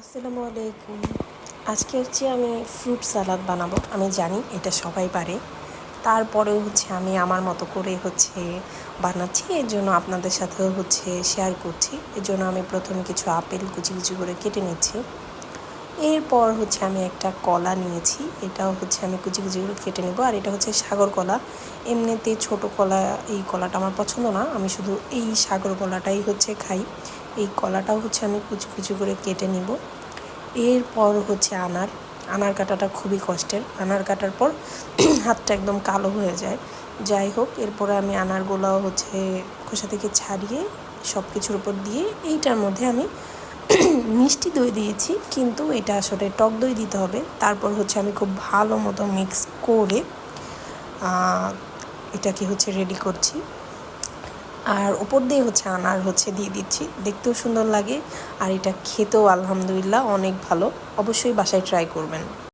আসসালামু আলাইকুম। আজকে হচ্ছে আমি ফ্রুট সালাদ বানাবো, আমি জানি এটা সবাই পারে। তারপরেও হচ্ছে আমি আমার মতো করে হচ্ছে বানাচ্ছি, এর জন্য আপনাদের সাথেও হচ্ছে শেয়ার করছি। এর জন্য আমি প্রথমে কিছু আপেল কুচি কুচি করে কেটে নিচ্ছি। এরপর হচ্ছে আমি একটা কলা নিয়েছি, এটাও হচ্ছে আমি কুচি কুচি করে কেটে নেব। আর এটা হচ্ছে সাগর কলা। এমনিতে ছোট কলা, এই কলাটা আমার পছন্দ না, আমি শুধু এই সাগর কলাটাই হচ্ছে খাই। এই কলাটাও হচ্ছে আমি কুচি কুচি করে কেটে নিব। এরপর হচ্ছে আনার। আনার কাটাটা খুবই কষ্টের। আনার কাটার পর হাতটা একদম কালো হয়ে যায়। যাই হোক, এরপরে আমি আনারগুলো হচ্ছে খোসা থেকে ছাড়িয়ে সব কিছুর উপর দিয়ে এইটার মধ্যে আমি মিষ্টি দই দিয়েছি। কিন্তু এটা আসলে টক দই দিতে হবে। তারপর হচ্ছে আমি খুব ভালো মতো মিক্স করে এটাকে হচ্ছে রেডি করছি। আর ওপর দিয়ে হচ্ছে আনার হচ্ছে দিয়ে দিচ্ছি। দেখতেও সুন্দর লাগে। আর এটা খেতেও আলহামদুলিল্লাহ অনেক ভালো। অবশ্যই বাসায় ট্রাই করবেন।